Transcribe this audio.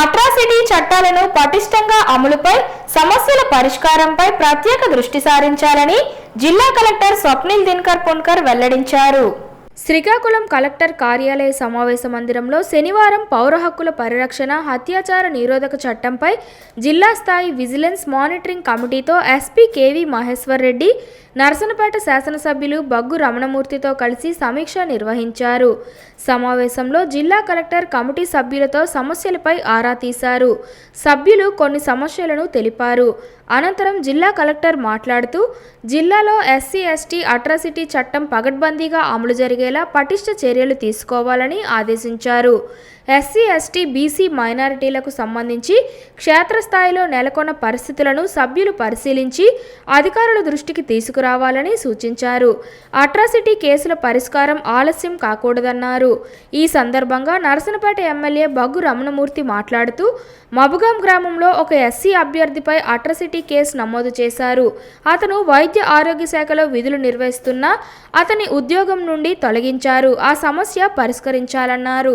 Atrocity చట్టాలను పటిష్టంగా అమలుపై సమస్యల పరిష్కారంపై ప్రత్యేక దృష్టి సారించాలని జిల్లా కలెక్టర్ స్వప్నిల్ దినకర్ పున్కర్ వెల్లడించారు. శ్రీకాకుళం కలెక్టర్ కార్యాలయ సమావేశ మందిరంలో శనివారం పౌర హక్కుల పరిరక్షణ అత్యాచార నిరోధక చట్టంపై జిల్లా స్థాయి vigilance monitoring కమిటీతో SP K V Maheshwar Reddy Narasannapeta శాసనసభ్యులు బగ్గు రమణమూర్తితో కలిసి సమీక్ష నిర్వహించారు. సమావేశంలో జిల్లా కలెక్టర్ కమిటీ సభ్యులతో సమస్యలపై ఆరా తీశారు. సభ్యులు కొన్ని సమస్యలను తెలిపారు. అనంతరం జిల్లా కలెక్టర్ మాట్లాడుతూ జిల్లాలో ఎస్సీ ఎస్టీ అట్రాసిటీ చట్టం పగడ్బందీగా అమలు జరిగే చేసేలా పటిష్ట చర్యలు తీసుకోవాలని ఆదేశించారు. ఎస్సీ ఎస్టీ బీసీ మైనారిటీలకు సంబంధించి క్షేత్రస్థాయిలో నెలకొన్న పరిస్థితులను సభ్యులు పరిశీలించి అధికారుల దృష్టికి తీసుకురావాలని సూచించారు. అట్రాసిటీ కేసుల పరిష్కారం ఆలస్యం కాకూడదన్నారు. ఈ సందర్భంగా నరసనపేట ఎమ్మెల్యే బగ్గు రమణమూర్తి మాట్లాడుతూ మబుగాం గ్రామంలో ఒక ఎస్సీ అభ్యర్థిపై అట్రాసిటీ కేసు నమోదు చేశారు. అతను వైద్య ఆరోగ్య శాఖలో విధులు నిర్వహిస్తున్నా అతని ఉద్యోగం నుండి తొలగించారు. ఆ సమస్య పరిష్కరించాలన్నారు.